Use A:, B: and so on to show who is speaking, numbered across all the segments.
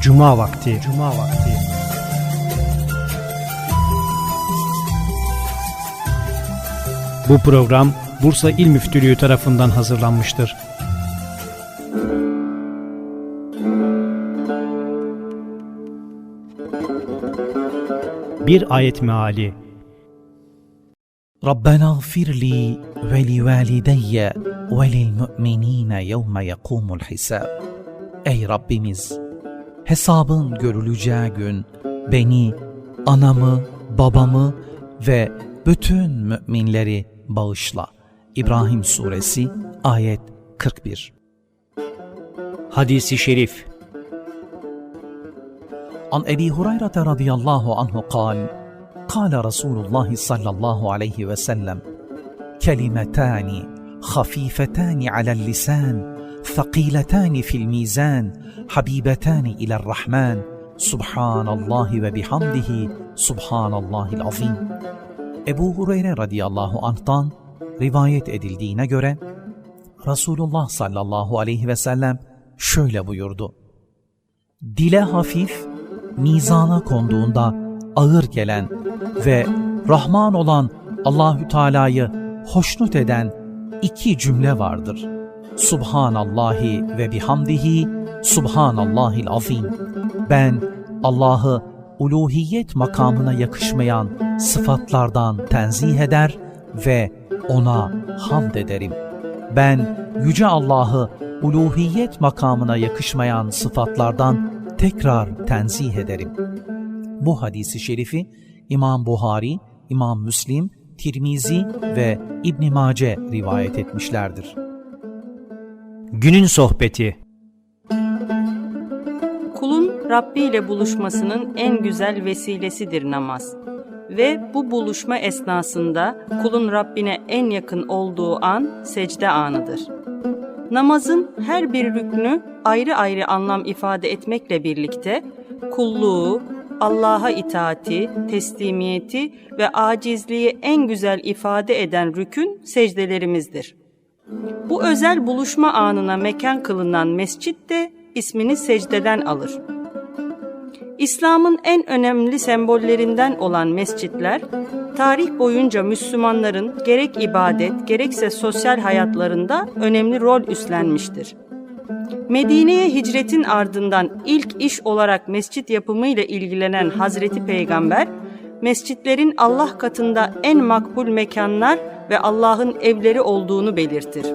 A: Cuma vakti. Cuma vakti. Bu program Bursa İl Müftülüğü tarafından hazırlanmıştır. Bir ayet meali
B: Rabbena gfir li ve li valideyye ve lil mu'minine yevme yekumul hisab Ey Rabbimiz! hesabın görüleceği gün beni, anamı, babamı ve bütün müminleri bağışla. İbrahim Suresi ayet 41
A: Hadisi Şerif
B: An Ebi Hureyre radıyallahu anhu kal Kale Resulullah sallallahu aleyhi ve sellem Kelimetani hafifetani alel lisan ثقيلتان في الميزان حبيبتان إلى الرحمن سبحان الله وبحمده سبحان الله العظيم Ebu Hureyre radıyallahu anh'tan rivayet edildiğine göre Resulullah sallallahu aleyhi ve sellem şöyle buyurdu. Dile hafif, mizana konduğunda ağır gelen ve Rahman olan Allahü Teala'yı hoşnut eden iki cümle vardır. Subhanallahi ve bihamdihi Subhanallahil azim. Ben Allah'ı uluhiyet makamına yakışmayan sıfatlardan tenzih eder ve ona hamd ederim. Ben yüce Allah'ı uluhiyet makamına yakışmayan sıfatlardan tekrar tenzih ederim. Bu hadisi şerifi İmam Buhari, İmam Müslim, Tirmizi ve İbn Mace rivayet etmişlerdir.
A: Günün Sohbeti
C: Kulun Rabbi ile buluşmasının en güzel vesilesidir namaz. Ve bu buluşma esnasında kulun Rabbine en yakın olduğu an secde anıdır. Namazın her bir rüknü ayrı ayrı anlam ifade etmekle birlikte kulluğu, Allah'a itaati, teslimiyeti ve acizliği en güzel ifade eden rükün secdelerimizdir. Bu özel buluşma anına mekan kılınan mescit de ismini secdeden alır. İslam'ın en önemli sembollerinden olan mescitler, tarih boyunca Müslümanların gerek ibadet gerekse sosyal hayatlarında önemli rol üstlenmiştir. Medine'ye hicretin ardından ilk iş olarak mescit yapımıyla ilgilenen Hazreti Peygamber, mescitlerin Allah katında en makbul mekanlar ve Allah'ın evleri olduğunu belirtir.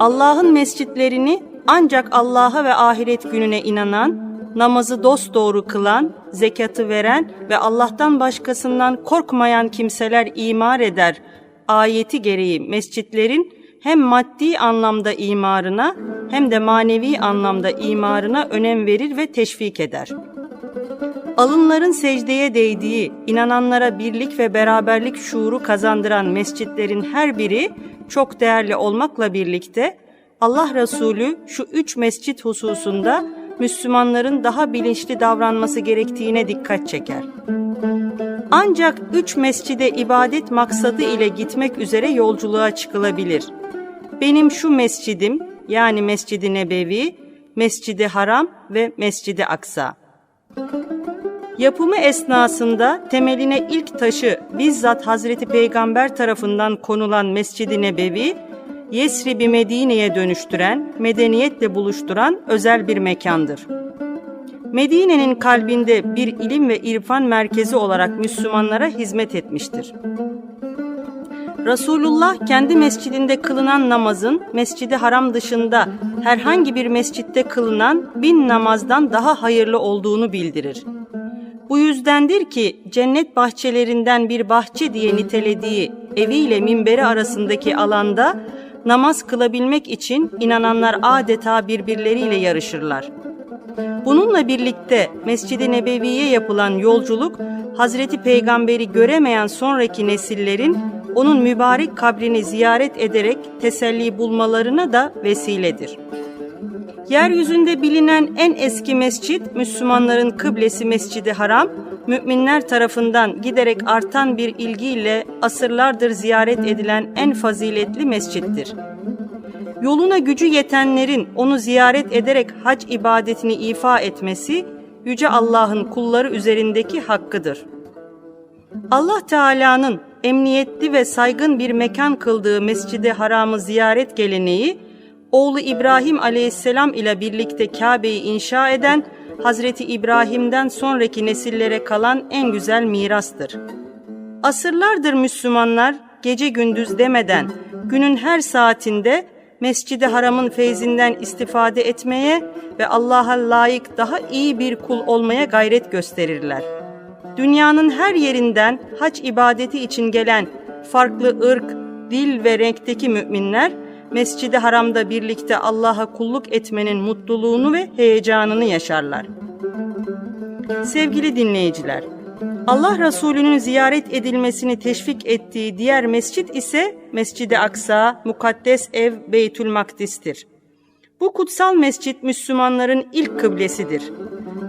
C: Allah'ın mescitlerini ancak Allah'a ve ahiret gününe inanan, namazı dosdoğru kılan, zekatı veren ve Allah'tan başkasından korkmayan kimseler imar eder. Ayeti gereği mescitlerin hem maddi anlamda imarına hem de manevi anlamda imarına önem verir ve teşvik eder. Alınların secdeye değdiği, inananlara birlik ve beraberlik şuuru kazandıran mescitlerin her biri çok değerli olmakla birlikte Allah Resulü şu üç mescit hususunda Müslümanların daha bilinçli davranması gerektiğine dikkat çeker. Ancak üç mescide ibadet maksadı ile gitmek üzere yolculuğa çıkılabilir. Benim şu mescidim yani Mescid-i Nebevi, Mescid-i Haram ve Mescid-i Aksa. Yapımı esnasında temeline ilk taşı bizzat Hazreti Peygamber tarafından konulan Mescid-i Nebevi, Yesrib'i Medine'ye dönüştüren, medeniyetle buluşturan özel bir mekandır. Medine'nin kalbinde bir ilim ve irfan merkezi olarak Müslümanlara hizmet etmiştir. Resulullah kendi mescidinde kılınan namazın mescidi haram dışında herhangi bir mescitte kılınan bin namazdan daha hayırlı olduğunu bildirir. Bu yüzdendir ki cennet bahçelerinden bir bahçe diye nitelediği eviyle minberi arasındaki alanda namaz kılabilmek için inananlar adeta birbirleriyle yarışırlar. Bununla birlikte Mescid-i Nebevi'ye yapılan yolculuk, Hazreti Peygamber'i göremeyen sonraki nesillerin onun mübarek kabrini ziyaret ederek teselli bulmalarına da vesiledir. Yeryüzünde bilinen en eski mescit Müslümanların kıblesi Mescidi Haram, müminler tarafından giderek artan bir ilgiyle asırlardır ziyaret edilen en faziletli mescittir. Yoluna gücü yetenlerin onu ziyaret ederek hac ibadetini ifa etmesi yüce Allah'ın kulları üzerindeki hakkıdır. Allah Teala'nın emniyetli ve saygın bir mekan kıldığı Mescid-i Haram'ı ziyaret geleneği, oğlu İbrahim Aleyhisselam ile birlikte Kabe'yi inşa eden Hazreti İbrahim'den sonraki nesillere kalan en güzel mirastır. Asırlardır Müslümanlar gece gündüz demeden günün her saatinde Mescid-i Haram'ın feyzinden istifade etmeye ve Allah'a layık daha iyi bir kul olmaya gayret gösterirler. Dünyanın her yerinden hac ibadeti için gelen farklı ırk, dil ve renkteki müminler Mescid-i Haram'da birlikte Allah'a kulluk etmenin mutluluğunu ve heyecanını yaşarlar. Sevgili dinleyiciler, Allah Resulü'nün ziyaret edilmesini teşvik ettiği diğer mescit ise Mescid-i Aksa, mukaddes ev Beytül Makdis'tir. Bu kutsal mescit Müslümanların ilk kıblesidir.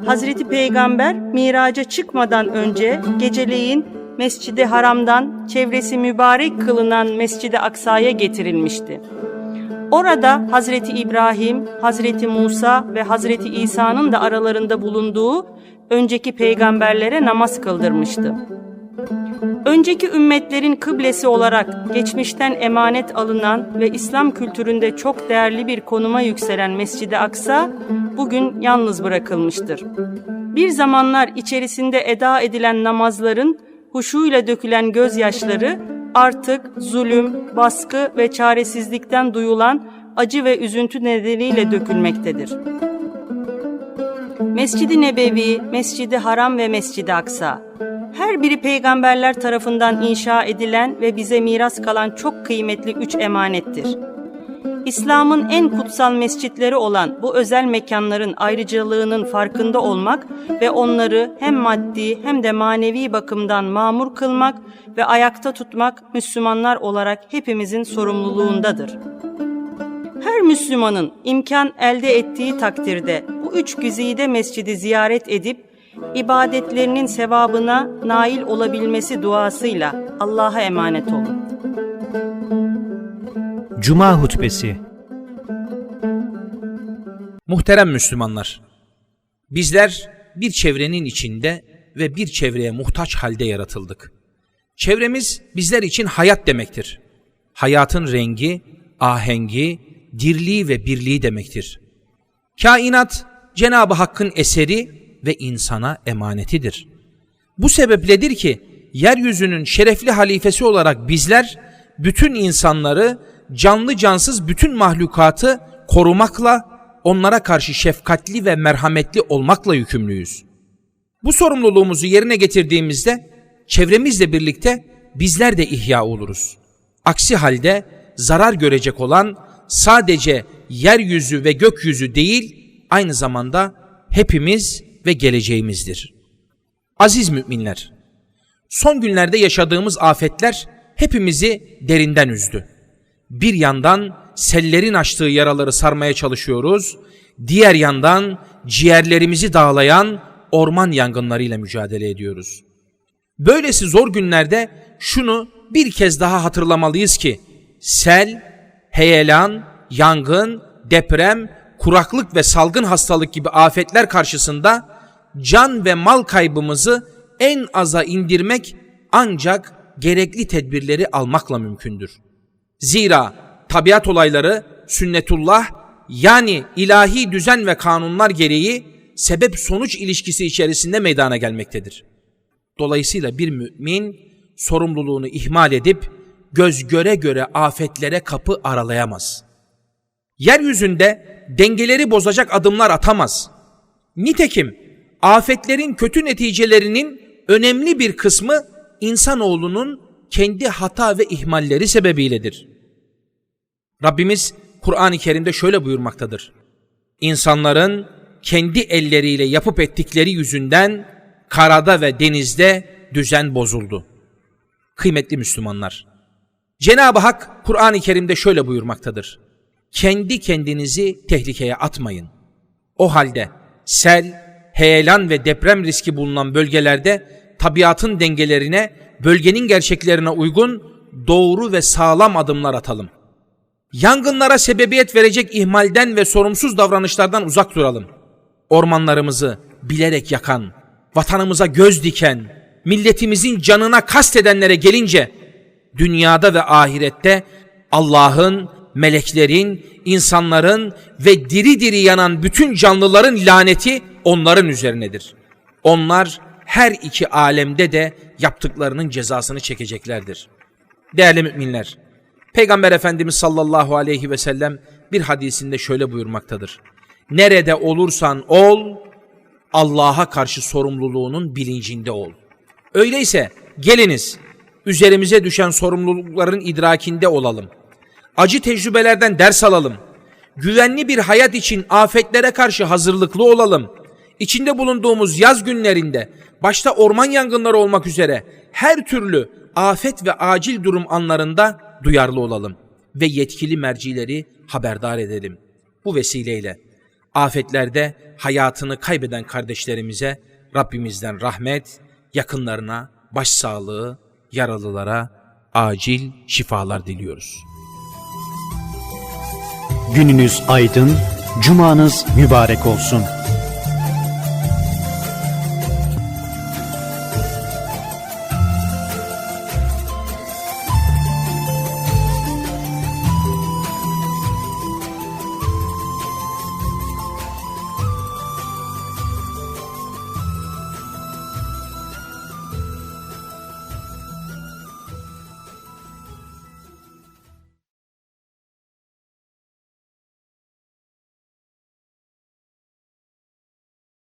C: Hazreti Peygamber miraca çıkmadan önce geceleyin Mescid-i Haram'dan çevresi mübarek kılınan Mescid-i Aksa'ya getirilmişti. Orada Hazreti İbrahim, Hazreti Musa ve Hazreti İsa'nın da aralarında bulunduğu önceki peygamberlere namaz kıldırmıştı. Önceki ümmetlerin kıblesi olarak geçmişten emanet alınan ve İslam kültüründe çok değerli bir konuma yükselen Mescid-i Aksa bugün yalnız bırakılmıştır. Bir zamanlar içerisinde eda edilen namazların huşuyla dökülen gözyaşları artık zulüm, baskı ve çaresizlikten duyulan acı ve üzüntü nedeniyle dökülmektedir. Mescid-i Nebevi, Mescid-i Haram ve Mescid-i Aksa. Her biri peygamberler tarafından inşa edilen ve bize miras kalan çok kıymetli üç emanettir. İslam'ın en kutsal mescitleri olan bu özel mekanların ayrıcalığının farkında olmak ve onları hem maddi hem de manevi bakımdan mamur kılmak ve ayakta tutmak Müslümanlar olarak hepimizin sorumluluğundadır. Her Müslümanın imkan elde ettiği takdirde bu üç güzide mescidi ziyaret edip ibadetlerinin sevabına nail olabilmesi duasıyla Allah'a emanet olun.
A: Cuma hutbesi
D: Muhterem Müslümanlar, bizler bir çevrenin içinde ve bir çevreye muhtaç halde yaratıldık. Çevremiz bizler için hayat demektir. Hayatın rengi, ahengi, dirliği ve birliği demektir. Kainat Cenab-ı Hakk'ın eseri ve insana emanetidir. Bu sebepledir ki yeryüzünün şerefli halifesi olarak bizler bütün insanları canlı cansız bütün mahlukatı korumakla onlara karşı şefkatli ve merhametli olmakla yükümlüyüz. Bu sorumluluğumuzu yerine getirdiğimizde çevremizle birlikte bizler de ihya oluruz. Aksi halde zarar görecek olan sadece yeryüzü ve gökyüzü değil, aynı zamanda hepimiz ve geleceğimizdir. Aziz müminler, son günlerde yaşadığımız afetler hepimizi derinden üzdü. Bir yandan sellerin açtığı yaraları sarmaya çalışıyoruz, diğer yandan ciğerlerimizi dağlayan orman yangınlarıyla mücadele ediyoruz. Böylesi zor günlerde şunu bir kez daha hatırlamalıyız ki sel, heyelan, yangın, deprem, kuraklık ve salgın hastalık gibi afetler karşısında can ve mal kaybımızı en aza indirmek ancak gerekli tedbirleri almakla mümkündür. Zira tabiat olayları sünnetullah yani ilahi düzen ve kanunlar gereği sebep sonuç ilişkisi içerisinde meydana gelmektedir. Dolayısıyla bir mümin sorumluluğunu ihmal edip göz göre göre afetlere kapı aralayamaz. Yeryüzünde dengeleri bozacak adımlar atamaz. Nitekim afetlerin kötü neticelerinin önemli bir kısmı insanoğlunun kendi hata ve ihmalleri sebebiyledir. Rabbimiz Kur'an-ı Kerim'de şöyle buyurmaktadır. İnsanların kendi elleriyle yapıp ettikleri yüzünden karada ve denizde düzen bozuldu. Kıymetli Müslümanlar, Cenab-ı Hak Kur'an-ı Kerim'de şöyle buyurmaktadır. Kendi kendinizi tehlikeye atmayın. O halde sel, heyelan ve deprem riski bulunan bölgelerde tabiatın dengelerine, bölgenin gerçeklerine uygun doğru ve sağlam adımlar atalım. Yangınlara sebebiyet verecek ihmalden ve sorumsuz davranışlardan uzak duralım. Ormanlarımızı bilerek yakan, vatanımıza göz diken, milletimizin canına kastedenlere gelince dünyada ve ahirette Allah'ın, meleklerin, insanların ve diri diri yanan bütün canlıların laneti onların üzerinedir. Onlar her iki alemde de yaptıklarının cezasını çekeceklerdir. Değerli müminler, Peygamber Efendimiz sallallahu aleyhi ve sellem bir hadisinde şöyle buyurmaktadır. Nerede olursan ol, Allah'a karşı sorumluluğunun bilincinde ol. Öyleyse geliniz üzerimize düşen sorumlulukların idrakinde olalım. Acı tecrübelerden ders alalım. Güvenli bir hayat için afetlere karşı hazırlıklı olalım. İçinde bulunduğumuz yaz günlerinde başta orman yangınları olmak üzere her türlü afet ve acil durum anlarında duyarlı olalım ve yetkili mercileri haberdar edelim. Bu vesileyle afetlerde hayatını kaybeden kardeşlerimize Rabbimizden rahmet, yakınlarına başsağlığı, yaralılara acil şifalar diliyoruz.
A: Gününüz aydın, cumanız mübarek olsun.